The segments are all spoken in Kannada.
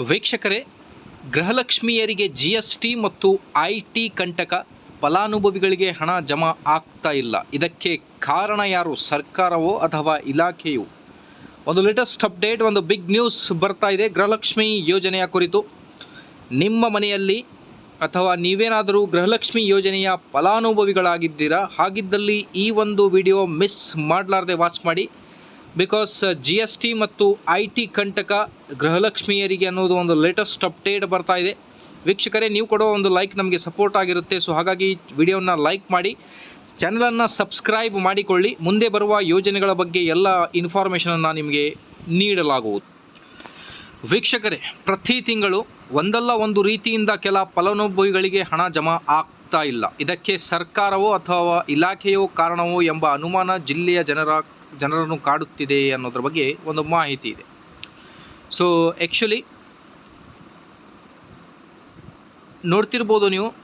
ವೀಕ್ಷಕರೇ, ಗೃಹಲಕ್ಷ್ಮಿಯರಿಗೆ ಜಿ ಎಸ್ ಟಿ ಮತ್ತು ಐ ಟಿ ಕಂಟಕ ಫಲಾನುಭವಿಗಳಿಗೆ ಹಣ ಜಮಾ ಆಗ್ತಾ ಇಲ್ಲ. ಇದಕ್ಕೆ ಕಾರಣ ಯಾರು? ಸರ್ಕಾರವೋ ಅಥವಾ ಇಲಾಖೆಯೋ? ಒಂದು ಲೇಟೆಸ್ಟ್ ಅಪ್ಡೇಟ್ ಒಂದು ಬಿಗ್ ನ್ಯೂಸ್ ಬರ್ತಾ ಇದೆ. ಗೃಹಲಕ್ಷ್ಮಿ ಯೋಜನೆಯ ಕುರಿತು ನಿಮ್ಮ ಮನೆಯಲ್ಲಿ ಅಥವಾ ನೀವೇನಾದರೂ ಗೃಹಲಕ್ಷ್ಮಿ ಯೋಜನೆಯ ಫಲಾನುಭವಿಗಳಾಗಿದ್ದೀರಾ? ಹಾಗಿದ್ದಲ್ಲಿ ಈ ಒಂದು ವಿಡಿಯೋ ಮಿಸ್ ಮಾಡಲಾರ್ದೆ ವಾಚ್ ಮಾಡಿ. ಬಿಕಾಸ್ ಜಿ ಎಸ್ ಟಿ ಮತ್ತು ಐ ಟಿ ಕಂಟಕ ಗೃಹಲಕ್ಷ್ಮಿಯರಿಗೆ ಅನ್ನೋದು ಒಂದು ಲೇಟೆಸ್ಟ್ ಅಪ್ಡೇಟ್ ಬರ್ತಾ ಇದೆ. ವೀಕ್ಷಕರೇ, ನೀವು ಕೊಡೋ ಒಂದು ಲೈಕ್ ನಮಗೆ ಸಪೋರ್ಟ್ ಆಗಿರುತ್ತೆ. ಸೊ ಹಾಗಾಗಿ ವಿಡಿಯೋನ ಲೈಕ್ ಮಾಡಿ ಚಾನಲನ್ನು ಸಬ್ಸ್ಕ್ರೈಬ್ ಮಾಡಿಕೊಳ್ಳಿ. ಮುಂದೆ ಬರುವ ಯೋಜನೆಗಳ ಬಗ್ಗೆ ಎಲ್ಲ ಇನ್ಫಾರ್ಮೇಷನನ್ನು ನಿಮಗೆ ನೀಡಲಾಗುವುದು. ವೀಕ್ಷಕರೇ, ಪ್ರತಿ ತಿಂಗಳು ಒಂದಲ್ಲ ಒಂದು ರೀತಿಯಿಂದ ಕೆಲ ಫಲಾನುಭವಿಗಳಿಗೆ ಹಣ ಜಮಾ ಆಗ್ತಾ ಇಲ್ಲ. ಇದಕ್ಕೆ ಸರ್ಕಾರವೋ ಅಥವಾ ಇಲಾಖೆಯೋ ಕಾರಣವೋ ಎಂಬ ಅನುಮಾನ ಜಿಲ್ಲೆಯ ಜನರ, ಜನರನ್ನು ಕಾಡುತ್ತಿದೆ ಅನ್ನೋದ್ರ ಬಗ್ಗೆ ಒಂದು ಮಾಹಿತಿ ಇದೆ. ಸೊ ಆ್ಯಕ್ಚುಲಿ ನೋಡ್ತಿರ್ಬೋದು ನೀವು,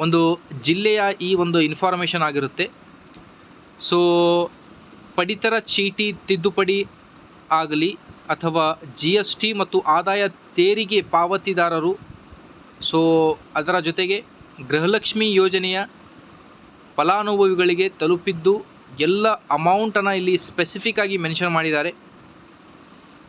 ಒಂದು ಜಿಲ್ಲೆಯ ಈ ಒಂದು ಇನ್ಫಾರ್ಮೇಷನ್ ಆಗಿರುತ್ತೆ. ಸೊ ಪಡಿತರ ಚೀಟಿ ತಿದ್ದುಪಡಿ ಆಗಲಿ ಅಥವಾ ಜಿ ಎಸ್ ಟಿ ಮತ್ತು ಆದಾಯ ತೆರಿಗೆ ಪಾವತಿದಾರರು ಸೊ ಅದರ ಜೊತೆಗೆ ಗೃಹಲಕ್ಷ್ಮಿ ಯೋಜನೆಯ ಫಲಾನುಭವಿಗಳಿಗೆ ತಲುಪಿದ್ದು ಎಲ್ಲ ಅಮೌಂಟನ್ನು ಇಲ್ಲಿ ಸ್ಪೆಸಿಫಿಕ್ ಆಗಿ ಮೆನ್ಷನ್ ಮಾಡಿದ್ದಾರೆ.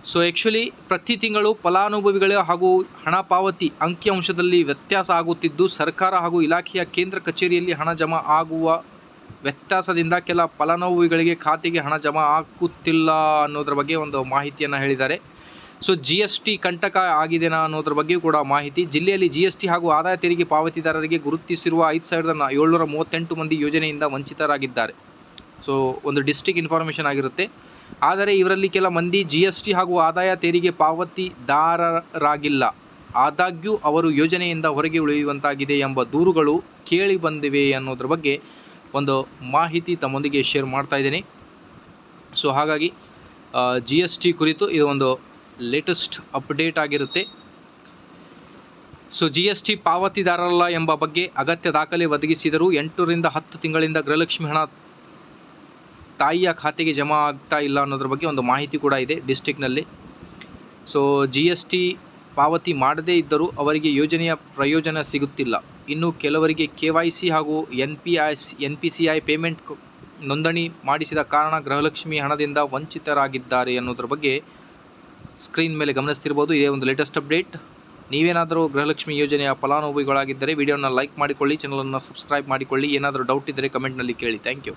ಸೊ ಆ್ಯಕ್ಚುಲಿ ಪ್ರತಿ ತಿಂಗಳು ಫಲಾನುಭವಿಗಳ ಹಾಗೂ ಹಣ ಪಾವತಿ ಅಂಕಿಅಂಶದಲ್ಲಿ ವ್ಯತ್ಯಾಸ ಆಗುತ್ತಿದ್ದು, ಸರ್ಕಾರ ಹಾಗೂ ಇಲಾಖೆಯ ಕೇಂದ್ರ ಕಚೇರಿಯಲ್ಲಿ ಹಣ ಜಮಾ ಆಗುವ ವ್ಯತ್ಯಾಸದಿಂದ ಕೆಲ ಫಲಾನುಭವಿಗಳಿಗೆ ಖಾತೆಗೆ ಹಣ ಜಮಾ ಆಗುತ್ತಿಲ್ಲ ಅನ್ನೋದ್ರ ಬಗ್ಗೆ ಒಂದು ಮಾಹಿತಿಯನ್ನು ಹೇಳಿದ್ದಾರೆ. ಸೊ ಜಿ ಎಸ್ ಟಿ ಕಂಟಕ ಆಗಿದೆನಾ ಅನ್ನೋದ್ರ ಬಗ್ಗೆಯೂ ಕೂಡ ಮಾಹಿತಿ. ಜಿಲ್ಲೆಯಲ್ಲಿ ಜಿ ಎಸ್ ಟಿ ಹಾಗೂ ಆದಾಯ ತೆರಿಗೆ ಪಾವತಿದಾರರಿಗೆ ಗುರುತಿಸಿರುವ ಐದು ಸಾವಿರದ ಏಳ್ನೂರ ಮೂವತ್ತೆಂಟು ಮಂದಿ ಯೋಜನೆಯಿಂದ ವಂಚಿತರಾಗಿದ್ದಾರೆ. ಸೊ ಒಂದು ಡಿಸ್ಟಿಕ್ ಇನ್ಫಾರ್ಮೇಷನ್ ಆಗಿರುತ್ತೆ. ಆದರೆ ಇವರಲ್ಲಿ ಕೆಲ ಮಂದಿ ಜಿ ಎಸ್ ಟಿ ಹಾಗೂ ಆದಾಯ ತೆರಿಗೆ ಪಾವತಿದಾರರಾಗಿಲ್ಲ. ಆದಾಗ್ಯೂ ಅವರು ಯೋಜನೆಯಿಂದ ಹೊರಗೆ ಉಳಿಯುವಂತಾಗಿದೆ ಎಂಬ ದೂರುಗಳು ಕೇಳಿ ಬಂದಿವೆ ಅನ್ನೋದ್ರ ಬಗ್ಗೆ ಒಂದು ಮಾಹಿತಿ ತಮ್ಮೊಂದಿಗೆ ಶೇರ್ ಮಾಡ್ತಾ ಇದ್ದೀನಿ. ಸೊ ಹಾಗಾಗಿ ಜಿ ಎಸ್ ಟಿ ಕುರಿತು ಇದು ಒಂದು ಲೇಟೆಸ್ಟ್ ಅಪ್ಡೇಟ್ ಆಗಿರುತ್ತೆ. ಸೊ ಜಿ ಎಸ್ ಟಿ ಪಾವತಿದಾರರಲ್ಲ ಎಂಬ ಬಗ್ಗೆ ಅಗತ್ಯ ದಾಖಲೆ ಒದಗಿಸಿದರೂ ಎಂಟರಿಂದ ಹತ್ತು ತಿಂಗಳಿಂದ ಗೃಹಲಕ್ಷ್ಮಿ ಹಣ ತಾಯಿಯ ಖಾತೆಗೆ ಜಮಾ ಆಗ್ತಾ ಇಲ್ಲ ಅನ್ನೋದ್ರ ಬಗ್ಗೆ ಒಂದು ಮಾಹಿತಿ ಕೂಡ ಇದೆ ಡಿಸ್ಟಿಕ್ನಲ್ಲಿ ಸೊ ಜಿ ಎಸ್ ಟಿ ಪಾವತಿ ಮಾಡದೇ ಇದ್ದರೂ ಅವರಿಗೆ ಯೋಜನೆಯ ಪ್ರಯೋಜನ ಸಿಗುತ್ತಿಲ್ಲ. ಇನ್ನು ಕೆಲವರಿಗೆ ಕೆ ವೈ ಸಿ ಹಾಗೂ N P I N P C I payment ನೋಂದಣಿ ಮಾಡಿಸಿದ ಕಾರಣ ಗೃಹಲಕ್ಷ್ಮಿ ಹಣದಿಂದ ವಂಚಿತರಾಗಿದ್ದಾರೆ ಅನ್ನೋದ್ರ ಬಗ್ಗೆ ಸ್ಕ್ರೀನ್ ಮೇಲೆ ಗಮನಿಸ್ತಿರ್ಬೋದು, ಇದೇ ಒಂದು ಲೇಟೆಸ್ಟ್ ಅಪ್ಡೇಟ್ ನೀವೇನಾದರೂ ಗೃಹಲಕ್ಷ್ಮಿ ಯೋಜನೆಯ ಫಲಾನುಭವಿಗಳಾಗಿದ್ದರೆ, ವಿಡಿಯೋನ ಲೈಕ್ ಮಾಡಿಕೊಳ್ಳಿ ಚಾನಲನ್ನು ಸಬ್ಸ್ಕ್ರೈಬ್ ಮಾಡಿಕೊಳ್ಳಿ. ಏನಾದರೂ ಡೌಟ್ ಇದ್ದರೆ ಕಮೆಂಟ್ನಲ್ಲಿ ಕೇಳಿ. Thank you